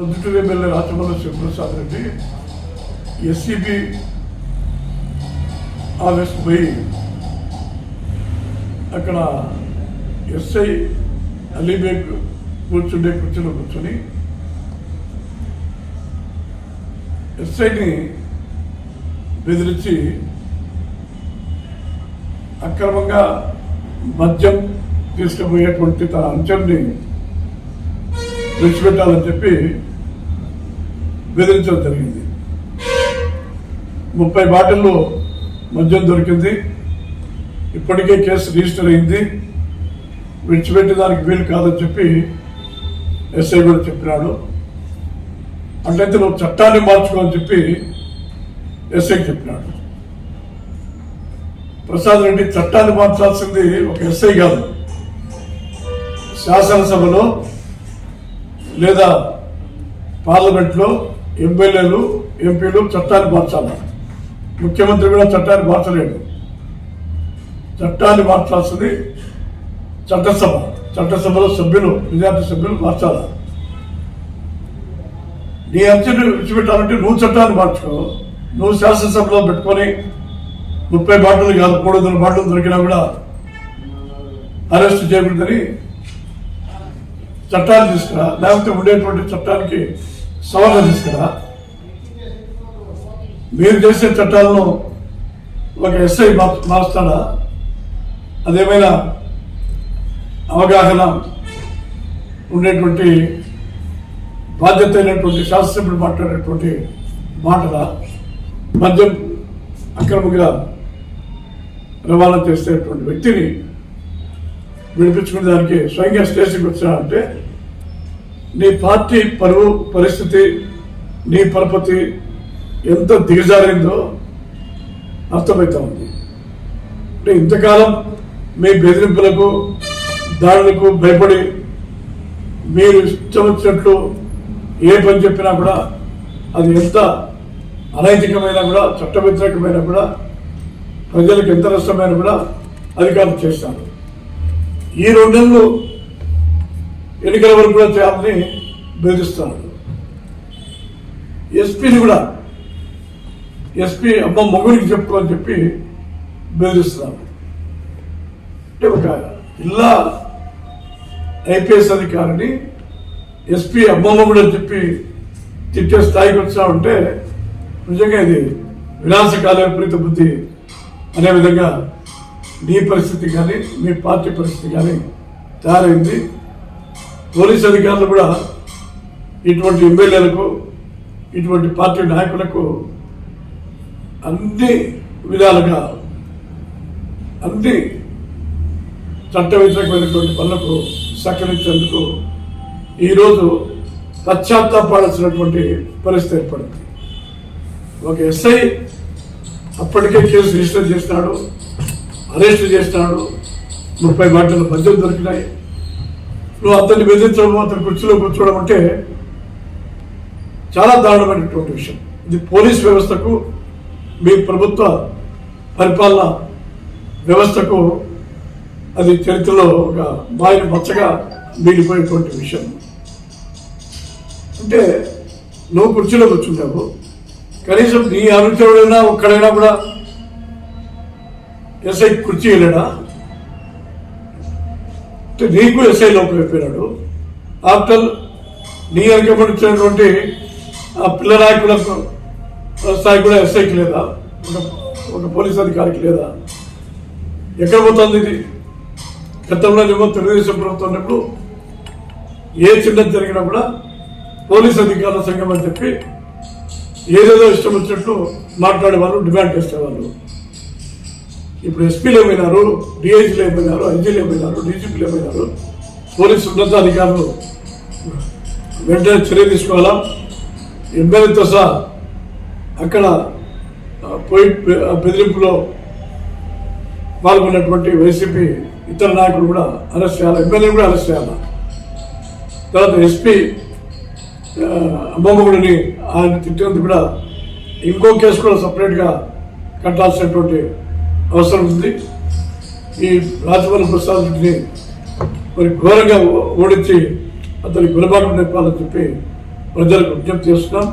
Sivaprasad Reddy SCB office పోయి అక్కడ SI Ali Beg కూర్చుండే కూర్చుని కూర్చొని ఎస్ఐని బెదిరించి అక్రమంగా మద్యం తీసుకుపోయేటువంటి తన అంచెల్ని విడిచిపెట్టాలని చెప్పి బెదిరించడం జరిగింది. ముప్పై బాటిల్లో మద్యం దొరికింది. ఇప్పటికే కేసు రిజిస్టర్ అయింది. విడిచిపెట్టేదానికి వీలు కాదని చెప్పి ఎస్ఐ కూడా చెప్పినాడు. అట్లయితే నువ్వు చట్టాన్ని మార్చుకోని చెప్పి ఎస్ఐకి చెప్పినాడు. ప్రసాద్ రెడ్డి చట్టాన్ని మార్చాల్సింది ఒక ఎస్ఐ కాదు. శాసనసభలో లేదా పార్లమెంట్లో ఎమ్మెల్యేలు ఎంపీలు చట్టాన్ని మార్చాలి. ముఖ్యమంత్రి కూడా చట్టాన్ని మార్చలేడు. చట్టాన్ని మార్చాల్సింది చట్టసభ. చట్టసభలో సభ్యులు విద్యార్థి సభ్యులు మార్చాలి. నీ అంచెని విడిచిపెట్టాలంటే నువ్వు చట్టాన్ని మార్చుకో. నువ్వు శాసనసభలో పెట్టుకొని ముప్పై బాటలు కాదు మూడు వందల బాటలు దొరికినా కూడా అరెస్ట్ చేయకూడదని చట్టాన్ని తీసుకురా. లేకపోతే ఉండేటువంటి చట్టానికి సవాళ్ళు తీసుకురా. మీరు చేసే చట్టాలను ఒక ఎస్ఐ మారుస్తాడా? అదేమైనా అవగాహన ఉండేటువంటి బాధ్యత అయినటువంటి శాస్త్రజ్ఞుడు మాట్లాడేటువంటి మాటల మద్యం అక్రమంగా రవాణా చేసేటువంటి వ్యక్తిని విడిపించుకునే దానికి స్వయంగా స్టేషన్కి వచ్చాడంటే నీ పార్టీ పరువు పరిస్థితి నీ పరపతి ఎంత దిగజారిందో అర్థమవుతా ఉంది అంటే ఇంతకాలం మీ బెదిరింపులకు దాడులకు భయపడి మీరు ఇష్టం వచ్చినట్లు ఏ పని చెప్పినా కూడా అది ఎంత అనైతికమైనా కూడా చట్ట వ్యతిరేకమైనా కూడా ప్రజలకు ఎంత నష్టమైనా కూడా అధికారులు చేస్తారు. ఈ రెండు నెలలు ఎన్నికల వరకు కూడా చేయాలని బెదిరిస్తున్నారు ఎస్పీని కూడా ఎస్పీ అమ్మ మొగుడికి చెప్పుకోని చెప్పి బెదిరిస్తున్నారు అంటే ఒక జిల్లా ఐపీఎస్ అధికారిని ఎస్పీ అమ్మమ్మ కూడా చెప్పి తిట్టే స్థాయికి వచ్చామంటే నిజంగా ఇది వినాశకాల విపరీత బుద్ధి. అనే విధంగా నీ పరిస్థితి కానీ మీ పార్టీ పరిస్థితి కానీ తయారైంది. పోలీస్ అధికారులు కూడా ఇటువంటి ఎమ్మెల్యేలకు ఇటువంటి పార్టీ నాయకులకు అన్ని విధాలుగా అన్ని చట్ట వ్యతిరేకమైనటువంటి పనులకు సహకరించేందుకు ఈరోజు పశ్చాత్తాపడాల్సినటువంటి పరిస్థితి ఏర్పడింది. ఒక ఎస్ఐ అప్పటికే కేసు రిజిస్టర్ చేసినాడు అరెస్ట్ చేసినాడు ముప్పై గంటలు మద్యం దొరికినాయి. నువ్వు అతన్ని బెదిరించడం అతని కుర్చీలో కూర్చోవడం అంటే చాలా దారుణమైనటువంటి విషయం. ఇది పోలీస్ వ్యవస్థకు మీ ప్రభుత్వ పరిపాలన వ్యవస్థకు అది చరిత్రలో ఒక బాయిని మచ్చగా మిగిలిపోయేటువంటి విషయం. అంటే నువ్వు కుర్చీలో కూర్చుంటావు కనీసం నీ అనుచరుడైనా ఒక్కడైనా కూడా ఎస్ఐ కుర్చీ వెళ్ళడా? నీకు ఎస్ఐ లోపల అయిపోయినాడు ఆఫ్టర్ నీ వెనకబడినటువంటి ఆ పిల్ల నాయకుల స్థాయి కూడా ఎస్ఐకి లేదా? ఒక ఒక పోలీస్ అధికారికి లేదా? ఎక్కడ పోతుంది ఇది? గతంలో ఏమో తెలుగుదేశం ప్రభుత్వం ఉన్నప్పుడు ఏ చిన్న జరిగినా కూడా పోలీస్ అధికారుల సంఘం అని చెప్పి ఏదేదో ఇష్టం వచ్చినట్లు మాట్లాడేవాళ్ళు డిమాండ్ చేసేవాళ్ళు. ఇప్పుడు ఎస్పీలు ఏమైనారు డిఐజీలు ఏమైనారు ఐజీలు ఏమైనారు డీజీపీలు ఏమైనారు పోలీసు ఉన్నతాధికారులు వెంటనే చర్య తీసుకోవాలా? ఎమ్మెల్యేతో సహా అక్కడ పోయి బెదిరింపులో పాల్గొన్నటువంటి వైసీపీ ఇతర నాయకులు కూడా అరెస్ట్ చేయాలి? ఎమ్మెల్యేలు కూడా అరెస్ట్ చేయాలి? తర్వాత ఎస్పీ అమ్మమ్మగుడిని ఆయన తిట్టినందుకు కూడా ఇంకో కేసు కూడా సపరేట్గా కట్టాల్సినటువంటి అవసరం ఉంది. ఈ రాజమౌళి ప్రసాద్ రెడ్డిని మరి ఘోరంగా ఓడించి అతని గుణపాఠం నేర్పాలని చెప్పి ప్రజలకు విజ్ఞప్తి చేస్తున్నాం.